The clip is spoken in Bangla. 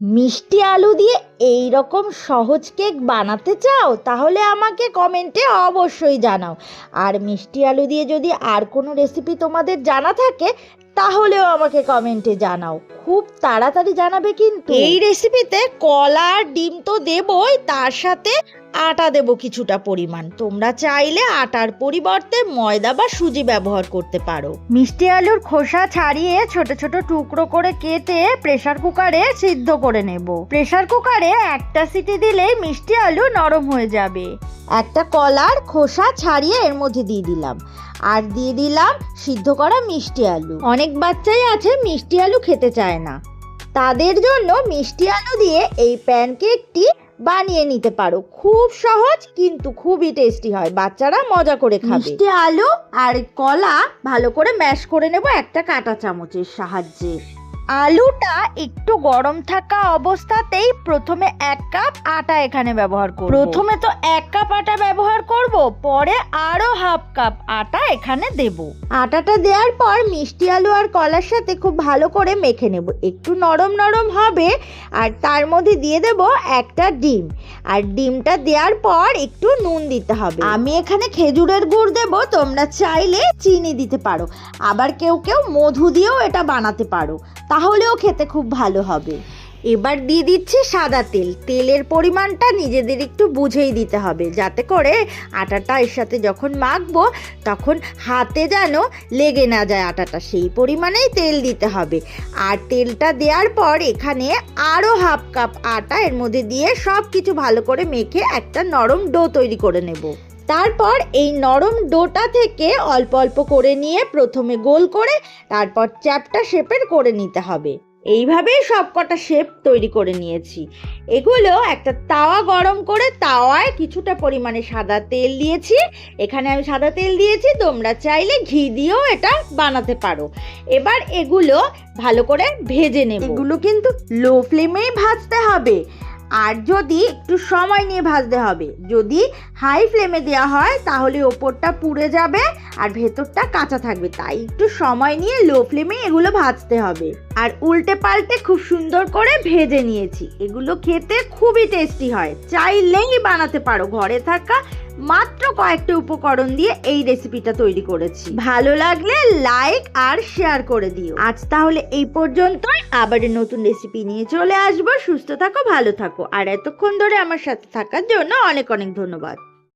মিষ্টি আলু দিয়ে এই রকম সহজ কেক বানাতে চাও, তাহলে আমাকে কমেন্টে অবশ্যই জানাও। আর মিষ্টি আলু দিয়ে যদি আর কোনো রেসিপি তোমাদের জানা থাকে তাহলেও আমাকে কমেন্টে জানাও। খুব তাড়াতাড়ি জানাবে কিন্তু। এই রেসিপিতে কলা আর ডিম তো দেবই তার সাথে আটা দেবো কিছুটা পরিমাণ। তোমরা চাইলে আটার পরিবর্তে ময়দা বা সুজি ব্যবহার করতে পারো। মিষ্টি আলুর খোসা ছাড়িয়ে ছোট ছোট টুকরো করে কেটে প্রেসার কুকারে সিদ্ধ করে নেব। প্রেসার কুকারে একটা সিটি দিলেই মিষ্টি আলু নরম হয়ে যাবে। একটা কলার খোসা ছাড়িয়ে এর মধ্যে দিয়ে দিলাম। আর দিয়ে দিলাম সিদ্ধ করা মিষ্টি আলু। অনেক বাচ্চাই আছে মিষ্টি আলু খেতে চায় না। তাদের জন্য মিষ্টি আলু দিয়ে এই প্যানকেকটি বানিয়ে নিতে পারো। খুব সহজ কিন্তু খুবই টেস্টি হয়। বাচ্চারা মজা করে খাবে। মিষ্টি আলু আর কলা ভালো করে ম্যাশ করে নেব একটা কাঁটা চামচের সাহায্যে। আলুটা একটু গরম থাকা অবস্থাতেই প্রথমে এক কাপ আটা এখানে ব্যবহার করব। প্রথমে তো এক কাপ আটা ব্যবহার করব পরে আরও হাফ কাপ আটা এখানে দেব। আটাটা দেওয়ার পর মিষ্টি আলু আর কলার সাথে খুব ভালো করে মেখে নেব। একটু নরম নরম হবে আর তার মধ্যে দিয়ে দেব একটা ডিম। আর ডিমটা দেওয়ার পর একটু নুন দিতে হবে। আমি এখানে খেজুরের গুড় দেব তোমরা চাইলে চিনি দিতে পারো। আবার কেউ কেউ মধু দিয়েও এটা বানাতে পারো। তাহলেও খেতে খুব ভালো হবে। এবার দিয়ে দিচ্ছি সাদা তেল। তেলের পরিমাণটা নিজেদের একটু বুঝেই দিতে হবে। যাতে করে আটাটা এর সাথে যখন মাখবো, তখন হাতে যেন লেগে না যায় আটাটা। সেই পরিমাণেই তেল দিতে হবে। আর তেলটা দেওয়ার পর এখানে আরও হাফ কাপ আটা এর মধ্যে দিয়ে সব কিছু ভালো করে মেখে একটা নরম ডো তৈরি করে নেব। তারপর এই নরম ডোটা থেকে অল্প অল্প করে নিয়ে প্রথমে গোল করে, তারপর চ্যাপটা শেপের করে নিতে হবে। এইভাবেই সব কটা শেপ তৈরি করে নিয়েছি। এগুলো একটা তাওয়া গরম করে তাওয়ায় কিছুটা পরিমাণে সাদা তেল দিয়েছি। এখানে আমি সাদা তেল দিয়েছি, তোমরা চাইলে ঘি দিয়েও এটা বানাতে পারো। এবার এগুলো ভালো করে ভেজে নেব। এগুলো কিন্তু লো ফ্লেমেই ভাজতে হবে। আর যদি একটু সময় নিয়ে ভাজতে হবে, যদি হাই ফ্লেমে দেওয়া হয়, তাহলে ওপরটা পুড়ে যাবে আর ভেতরটা কাঁচা থাকবে। তাই একটু সময় নিয়ে লো ফ্লেমে এগুলো ভাজতে হবে। আর উল্টে পাল্টে খুব সুন্দর করে ভেজে নিয়েছি। এগুলো খেতে খুবই টেস্টি হয়। চাইলেই বানাতে পারো। ঘরে থাকা মাত্র কয়েকটা উপকরণ দিয়ে এই রেসিপিটা তৈরি করেছি। ভালো লাগলে লাইক আর শেয়ার করে দিও। আজ তাহলে এই পর্যন্তই। আবার নতুন রেসিপি নিয়ে চলে আসব। সুস্থ থাকো, ভালো থাকো। আর এতক্ষণ ধরে আমার সাথে থাকার জন্য অনেক অনেক ধন্যবাদ।